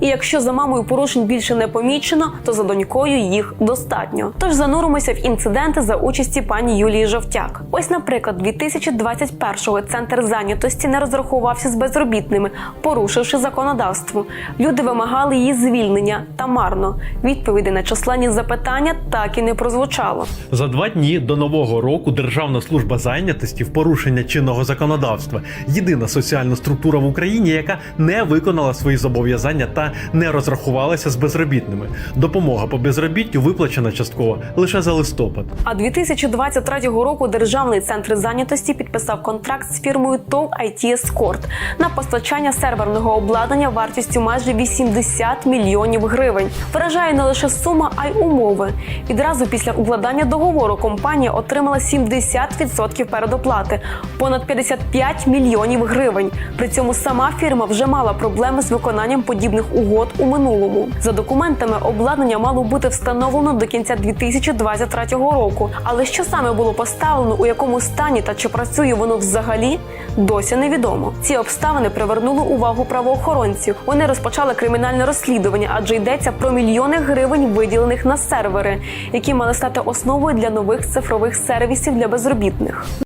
І якщо за мамою порушень більше не помічено, то за донькою їх достатньо. Тож зануримося в інциденти за участі пані Юлії Жовтяк. Ось, наприклад, 2021-го центр зайнятості не розрахувався з безробітними, порушивши законодавство. Люди вимагали її звільнення та марно. Відповіді на численні запитання так і не прозвучало. За два дні до нового року Державна служба зайнятості в порушення чинного законодавства єдина соціальна структура в Україні, яка не виконала свої зобов'язання та не розрахувалася з безробітними. Допомога по безробіттю виплачена частково лише за листопад. А 2023 року Державний центр зайнятості підписав контракт з фірмою ТОВ IT Escort на постачання серверного обладнання вартістю майже 80 мільйонів гривень. Вражає не лише сума, а й умови. Відразу після укладання договору компанія отримала 70% передоплати, понад 55 мільйонів гривень. При цьому сама фірма вже мала проблеми з виконанням подібних угод у минулому. За документами обладнання мало бути встановлено до кінця 2023 року. Але що саме було поставлено, у якому стані та чи працює воно взагалі, досі невідомо. Ці обставини привернули увагу правоохоронців. Вони розпочали кримінальне розслідування, адже йдеться про мільйони гривень, виділених на сервери, які мали стати основою для нових цифрових сервісів для безробітних.